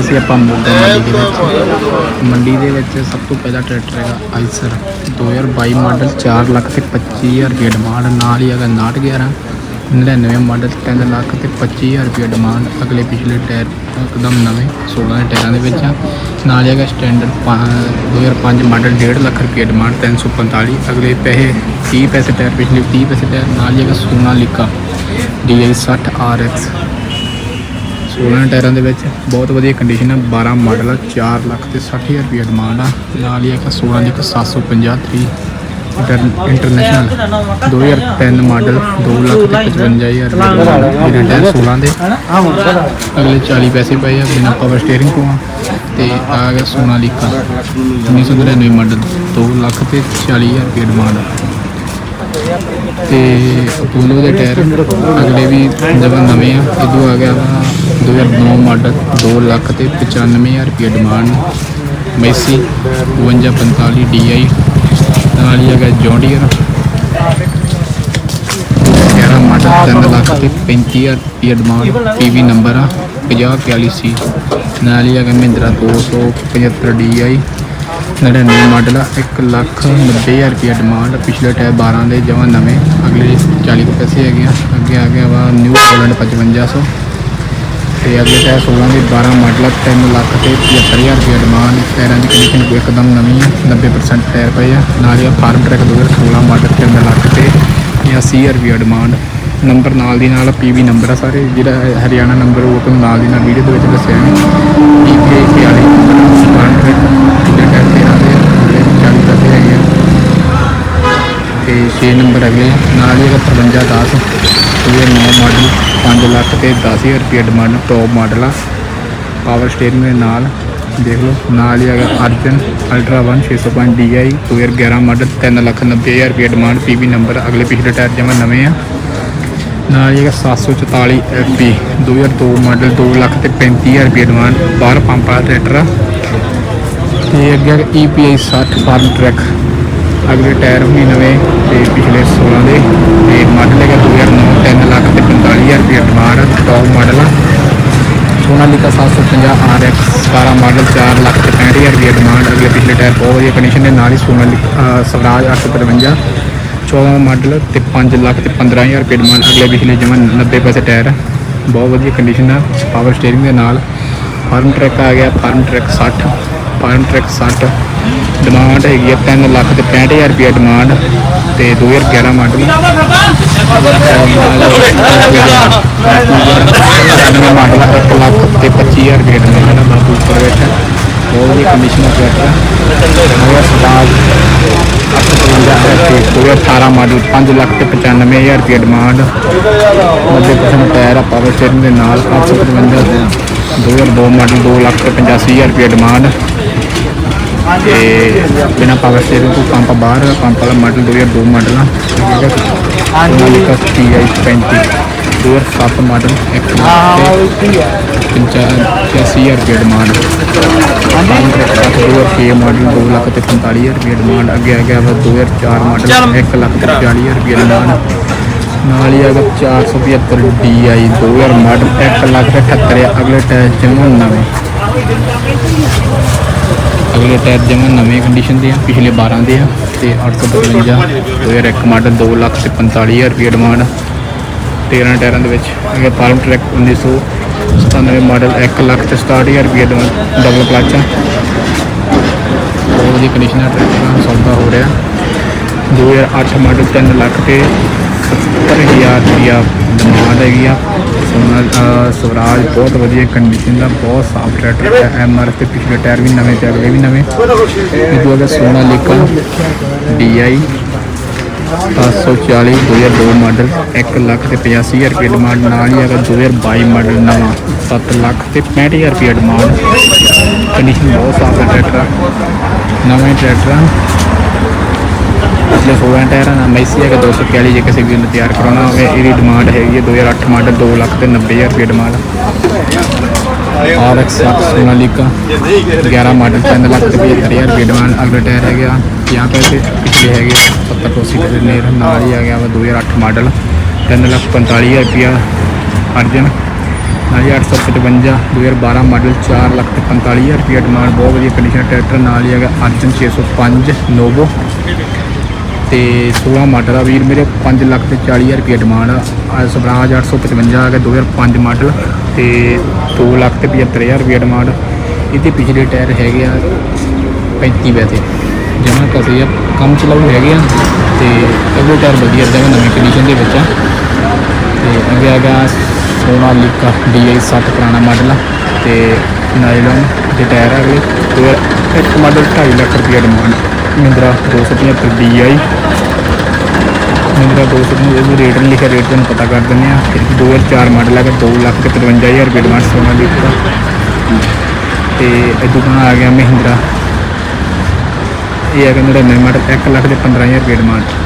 ਅਸੀਂ ਆਪਾਂ ਮੋਗਾ ਮੰਡੀ ਦੇ ਵਿੱਚ ਮੰਡੀ ਦੇ ਵਿੱਚ ਸਭ ਤੋਂ ਪਹਿਲਾ ਟਰੈਕਟਰ ਹੈਗਾ ਆਈਸਰ। 2022 ਮਾਡਲ 4 ਲੱਖ ਤੇ 25000 ਰੁਪਏ ਡਿਮਾਂਡ ਨਾਲ ਹੀ ਹੈਗਾ 911 99 ਮਾਡਲ 3 ਲੱਖ ਤੇ 25000 ਰੁਪਏ ਡਿਮਾਂਡ ਅਗਲੇ ਪਿਛਲੇ ਟਾਇਰ ਇੱਕਦਮ ਨਵੇਂ 16 ਦੇ ਟਾਇਰਾਂ ਦੇ ਵਿੱਚ ਆ। ਨਾਲ ਹੀ ਹੈਗਾ ਸਟੈਂਡਰਡ 2005 ਮਾਡਲ 1.5 ਲੱਖ ਰੁਪਏ ਡਿਮਾਂਡ 345 ਅਗਲੇ ਪੈਸੇ 30 ਪੈਸੇ ਟਾਇਰ, ਪਿਛਲੇ 30 ਪੈਸੇ ਟਾਇਰ, ਨਾਲ ਹੀ ਹੈਗਾ ਸੋਨਾਲੀਕਾ DI 60 RX 16 ਟਾਇਰਾਂ ਦੇ ਵਿੱਚ ਬਹੁਤ ਵਧੀਆ ਕੰਡੀਸ਼ਨ ਆ 12 ਮਾਡਲ ਆ 4 ਲੱਖ ਤੇ 60000 ਰੁਪਏ ਡਿਮਾਂਡ ਆ। ਨਾਲ ਹੀ ਇੱਕ 16 ਦੀ ਇੱਕ 750 ਇੰਟਰਨੈਸ਼ਨਲ 2003 ਮਾਡਲ 2 ਲੱਖ ਤੇ 55000 ਰੁਪਏ ਡਿਮਾਂਡ ਟਾਇਰ 16 ਦੇ। ਅਗਲੇ 40 ਪੈਸੇ ਪਏ ਆ ਬਿਨਾਂ ਪਾਵਰ ਸਟੀਅਰਿੰਗ ਤੋਂ ਆ, ਤੇ ਆ ਗਿਆ ਸੋਨਾਲੀਕਾ 1999 ਮਾਡਲ 2 ਲੱਖ ਤੇ 40000 ਰੁਪਏ ਡਿਮਾਂਡ ਆ। ਤੇ ਅਪੋਲੋ ਦੇ ਟਾਇਰ ਅਗਲੇ ਵੀ ਜਮਾਂ ਨਵੇਂ ਆ ਇਦੋਂ ਆ ਗਿਆ 2009 ਮਾਡਲ 2 ਲੱਖ ਤੇ 95000 ਰੁਪਏ ਡਿਮਾਂਡ ਮੈਸੀ 5245 DI ਨਾਲ ਹੀ ਹੈਗਾ ਜੌਂਡੀਅਰ 11 ਮਾਡਲ 3 ਲੱਖ ਤੇ 35000 ਰੁਪਏ ਡਿਮਾਂਡ ਪੀਵੀ ਨੰਬਰ ਆ 5042 ਨਾਲ ਹੀ ਹੈਗਾ ਮਹਿੰਦਰਾ 275 DI 99 ਮਾਡਲ ਆ 1 ਲੱਖ 90000 ਰੁਪਏ ਡਿਮਾਂਡ ਪਿਛਲੇ ਟਾਇਰ 12 ਦੇ ਜਮਾਂ ਨਵੇਂ, ਅਗਲੇ 40 ਕੁ ਪੈਸੇ ਹੈਗੇ ਆ, ਅੱਗੇ ਆ ਗਿਆ ਵਾ ਨਿਊ ਹਾਲੈਂਡ 5500 ਤੇ ਅਗਲੇ ਟਾਇਰ 16 ਦੇ 12 ਮਾਡਲ 3 ਲੱਖ ਤੇ 75000 ਰੁਪਏ ਡਿਮਾਂਡ ਟਾਇਰਾਂ ਦੀ ਕੰਡੀਸ਼ਨ ਇੱਕਦਮ ਨਵੀਂ ਹੈ 90% ਟਾਇਰ ਪਏ ਆ। ਨਾਲ ਹੀ ਫਾਰਮ ਟਰੈਕ 2016 ਮਾਡਲ 3 ਲੱਖ ਤੇ 80000 ਰੁਪਏ ਡਿਮਾਂਡ ਨੰਬਰ ਨਾਲ ਦੀ ਨਾਲ ਪੀਵੀ ਨੰਬਰ ਆ ਸਾਰੇ, ਜਿਹੜਾ ਹਰਿਆਣਾ ਨੰਬਰ ਉਹ ਤੁਹਾਨੂੰ ਨਾਲ ਦੀ ਨਾਲ ਵੀਡੀਓ ਦੇ ਵਿੱਚ ਦੱਸਿਆ ਹੈ। ਪੀਕੇ 41 ਫਾਰਮ ਟਰੈਕ ਆ ਰਹੇ ਚਾਲੀ ਨੰਬਰ ਅਗਲੇ ਨਾਲ ਹੀ 55 10 2009 ਮਾਡਲ 5 ਲੱਖ ਤੇ 10000 ਰੁਪਏ ਡਿਮਾਂਡ ਟੌਪ ਮਾਡਲ ਆ। ਪਾਵਰ ਸਟੀਅਰਿੰਗ ਦੇ ਨਾਲ, ਦੇਖ ਲਓ, ਨਾਲ ਹੀ ਹੈਗਾ Arjun ultra 1 605 DI 2011 model 3 lakh 90000 ਰੁਪਏ ਡਿਮਾਂਡ PV ਨੰਬਰ ਅਗਲੇ ਪਿਛਲੇ ਟਾਇਰ ਜਮਾ ਨਵੇਂ ਆ। ਨਾਲ ਹੀ ਹੈਗਾ 744 FP 2002 ਮਾਡਲ 2 ਲੱਖ ਤੇ 35000 ਰੁਪਏ ਡਿਮਾਂਡ ਬਾਹਰ ਪੰਪ ਵਾਲਾ ਟਰੈਕਟਰ ਆ। ਤੇ ਅੱਗੇ EPI 60 ਫਾਰਮ ਟਰੈਕ ਅਗਲੇ ਟਾਇਰ ਵੀ ਨਵੇਂ ਤੇ ਪਿਛਲੇ 16 ਦੇ। ਸੋਨਾਲੀਕਾ 750 RX 17 ਮਾਡਲ 4 ਲੱਖ ਤੇ 65000 ਰੁਪਏ ਡਿਮਾਂਡ ਅਗਲੇ ਪਿਛਲੇ ਟਾਇਰ ਬਹੁਤ ਵਧੀਆ ਕੰਡੀਸ਼ਨ ਦੇ ਨਾਲ ਹੀ ਸੋਨਾਲੀਕਾ ਅਹ ਸਵਰਾਜ 855 14 ਮਾਡਲ ਤੇ 5 ਲੱਖ ਤੇ 15000 ਰੁਪਏ ਡਿਮਾਂਡ ਅਗਲੇ ਪਿਛਲੇ ਜਮਾ 90 ਪੈਸੇ ਟਾਇਰ। ਬਹੁਤ ਵਧੀਆ ਕੰਡੀਸ਼ਨ ਆ ਪਾਵਰ ਸਟੀਅਰਿੰਗ ਦੇ ਨਾਲ। ਫਾਰਮ ਟਰੈਕ ਆ ਗਿਆ Farmtrac 60 Farmtrac 60 demand ਹੈਗੀ ਆ 3 ਲੱਖ ਤੇ 65000 ਰੁਪਏ ਡਿਮਾਂਡ ਤੇ 2011 ਮਾਡਲ ਨਵਾਂ ਮਾਡਲ 1 ਲੱਖ ਤੇ 25000 ਰੁਪਏ ਡਿਮਾਂਡ ਆ ਬਾਪੂ ਉੱਪਰ ਬੈਠਾ ਬਹੁਤ ਵਧੀਆ ਕੰਡੀਸ਼ਨ ਦਾ ਟਰੈਕਟਰ ਨਵਾਂ ਸਟਾਰ 2018 ਮਾਡਲ 5 ਲੱਖ ਤੇ 95000 ਰੁਪਏ ਡਿਮਾਂਡ 90% ਟਾਇਰ ਆ ਪਾਵਰ ਸਟੀਅਰਿੰਗ ਦੇ ਨਾਲ 855 2002 ਮਾਡਲ 2 ਲੱਖ ਤੇ 85000 ਰੁਪਏ ਡਿਮਾਂਡ ਤੇ ਬਿਨਾ ਪਾਵਰ ਸਟੀਅਰਿੰਗ ਤੋਂ ਪੰਪ ਬਾਹਰ ਪੰਪ ਵਾਲਾ ਮਾਡਲ 2002 ਮਾਡਲ। ਆ ਸੋਨਾਲੀਕਾ TI 35 2007 ਮਾਡਲ 1 ਲੱਖ ਤੇ 85000 ਰੁਪਏ ਡਿਮਾਂਡ ਪੰਜ ਟਰੈਕ 2006 ਮਾਡਲ 2 ਲੱਖ ਤੇ 45000 ਰੁਪਏ ਡਿਮਾਂਡ ਅੱਗੇ ਆ ਗਿਆ ਵਾ 2004 ਮਾਡਲ 1 ਲੱਖ ਤੇ 40000 ਰੁਪਏ ਡਿਮਾਂਡ ਨਾਲ ਹੀ ਹੈਗਾ 475 DI 2000 ਮਾਡਲ 1 ਲੱਖ ਤੇ 78 ਅਗਲੇ ਟਾਇਰ ਜਮਾਂ ਨਵੇਂ। ਅਗਲੇ ਟਾਇਰ ਜਮਾਂ ਨਵੇਂ ਕੰਡੀਸ਼ਨ ਦੇ ਆ ਪਿਛਲੇ 12 ਦੇ ਆ ਤੇ 855 2001 ਮਾਡਲ 2 ਲੱਖ ਤੇ 45000 ਰੁਪਏ ਡਿਮਾਂਡ 13 ਟਾਇਰਾਂ ਦੇ ਵਿੱਚ ਅਗੇ ਫਾਰਮ ਟਰੈਕ 1997 ਮਾਡਲ 1 ਲੱਖ ਤੇ 67000 ਰੁਪਏ ਡਿਮਾਂਡ ਡਬਲ ਕਲਚ ਆ। ਬਹੁਤ ਵਧੀਆ ਕੰਡੀਸ਼ਨ ਦਾ ਟਰੈਕਟਰ ਦਾ ਸੌਦਾ ਹੋ ਰਿਹਾ। 2008 ਮਾਡਲ 3 ਲੱਖ ਤੇ 70000 ਰੁਪਇਆ ਡਿਮਾਂਡ ਹੈਗੀ ਆ। ਸੋਨਾ ਸਵਰਾਜ ਬਹੁਤ ਵਧੀਆ ਕੰਡੀਸ਼ਨ ਦਾ, ਬਹੁਤ ਸਾਫ਼ ਟਰੈਕਟਰ ਹੈ ਐਮਆਰ ਤੇ ਪਿਛਲੇ ਟਾਇਰ ਵੀ ਨਵੇਂ ਚੱਲ ਅਗਲੇ ਵੀ ਨਵੇਂ। ਇਹ ਦੋ ਅਗਰ ਸੋਨਾ ਲਿਕਾ DI 740 2002 ਮਾਡਲ 1 ਲੱਖ ਤੇ 85000 ਰੁਪਏ ਡਿਮਾਂਡ ਨਾਲ ਹੀ ਹੈਗਾ 2022 ਮਾਡਲ ਨਵਾਂ 7 ਲੱਖ ਤੇ 65000 ਰੁਪਏ ਡਿਮਾਂਡ ਕੰਡੀਸ਼ਨ ਬਹੁਤ ਸਾਫ਼ ਹੈ ਟਰੈਕਟਰ ਨਵੇਂ ਟਰੈਕਟਰ ਪਿਛਲੇ 16 ਟਾਇਰਾਂ ਦਾ ਮੈਸੀ ਹੈਗਾ 241 ਜੇ ਕਿਸੇ ਵੀ ਨੂੰ ਤਿਆਰ ਕਰਾਉਣਾ ਹੋਵੇ, ਇਹਦੀ ਡਿਮਾਂਡ ਹੈਗੀ ਹੈ 2008 ਮਾਡਲ 2 ਲੱਖ ਤੇ 90000 ਰੁਪਏ demand RX 7 Sonalika 11 model 3 lakh ਤੇ 75000 ਰੁਪਏ ਡਿਮਾਂਡ ਅਗਲਾ ਟਾਇਰ ਹੈਗੇ ਆ 50 ਪੈਸੇ ਪਿਛਲੇ ਹੈਗੇ 70 ਤੋਂ 80 ਦੇ ਨੇਰ ਨਾਲ ਹੀ ਆ ਗਿਆ ਵਾ 2008 ਮਾਡਲ 3 ਲੱਖ 45000 ਰੁਪਇਆ ਅਰਜਨ, ਨਾਲ ਹੀ 855 2012 ਮਾਡਲ 4 ਲੱਖ ਤੇ 45000 ਰੁਪਏ ਡਿਮਾਂਡ ਬਹੁਤ ਵਧੀਆ ਕੰਡੀਸ਼ਨ ਟਰੈਕਟਰ ਨਾਲ ਹੀ ਹੈਗਾ ਅਰਜਨ 605 ਨੋਵੋ। ਤੇ 16 ਮਾਡਲ ਆ ਵੀਰ ਮੇਰੇ 5 ਲੱਖ ਤੇ 40000 ਰੁਪਏ ਡਿਮਾਂਡ ਆ। ਆਹ ਸਵਰਾਜ 855 ਹੈਗਾ 2005 ਮਾਡਲ ਤੇ 2 ਲੱਖ ਤੇ 75000 ਰੁਪਏ ਡਿਮਾਂਡ ਇਹਦੇ ਪਿਛਲੇ ਟਾਇਰ ਹੈਗੇ ਆ 35 ਵੈਸੇ ਜਮਾ ਕਸੇ ਆ, ਕੰਮ ਚਲਾਉ ਹੈਗੇ ਆ ਤੇ ਅਗਲੇ ਟਾਇਰ ਵਧੀਆ ਜਮਾ ਨਵੀਂ ਕੰਡੀਸ਼ਨ ਦੇ ਵਿੱਚ ਆ। ਤੇ ਅੱਗੇ ਹੈਗਾ ਸੋਨਾਲੀਕਾ DI 60 ਪੁਰਾਣਾ ਮਾਡਲ ਆ ਤੇ ਨਾਈਲਨ ਦੇ ਟਾਇਰ ਆ ਅਗਲੇ ਤੇ ਇੱਕ ਮਾਡਲ 2.5 ਲੱਖ ਰੁਪਏ ਡਿਮਾਂਡ। ਮਹਿੰਦਰਾ 275 DI ਮਹਿੰਦਰਾ 275 ਇਹਦਾ ਰੇਟ ਨਹੀਂ ਲਿਖਿਆ, ਰੇਟ ਤੁਹਾਨੂੰ ਪਤਾ ਕਰ ਦਿੰਦੇ ਆ ਫਿਰ 2004 ਮਾਡਲ ਹੈਗਾ 2 ਲੱਖ ਤੇ 55000 ਰੁਪਏ ਡਿਮਾਂਡ ਸੋਨਾਲੀਕਾ ਤੇ ਇਦੋਂ ਬਾਅਦ ਆ ਗਿਆ ਮਹਿੰਦਰਾ। ਇਹ ਹੈਗਾ 99 ਮਾਡਲ 1 ਲੱਖ ਦੇ 15000 ਰੁਪਏ ਡਿਮਾਂਡ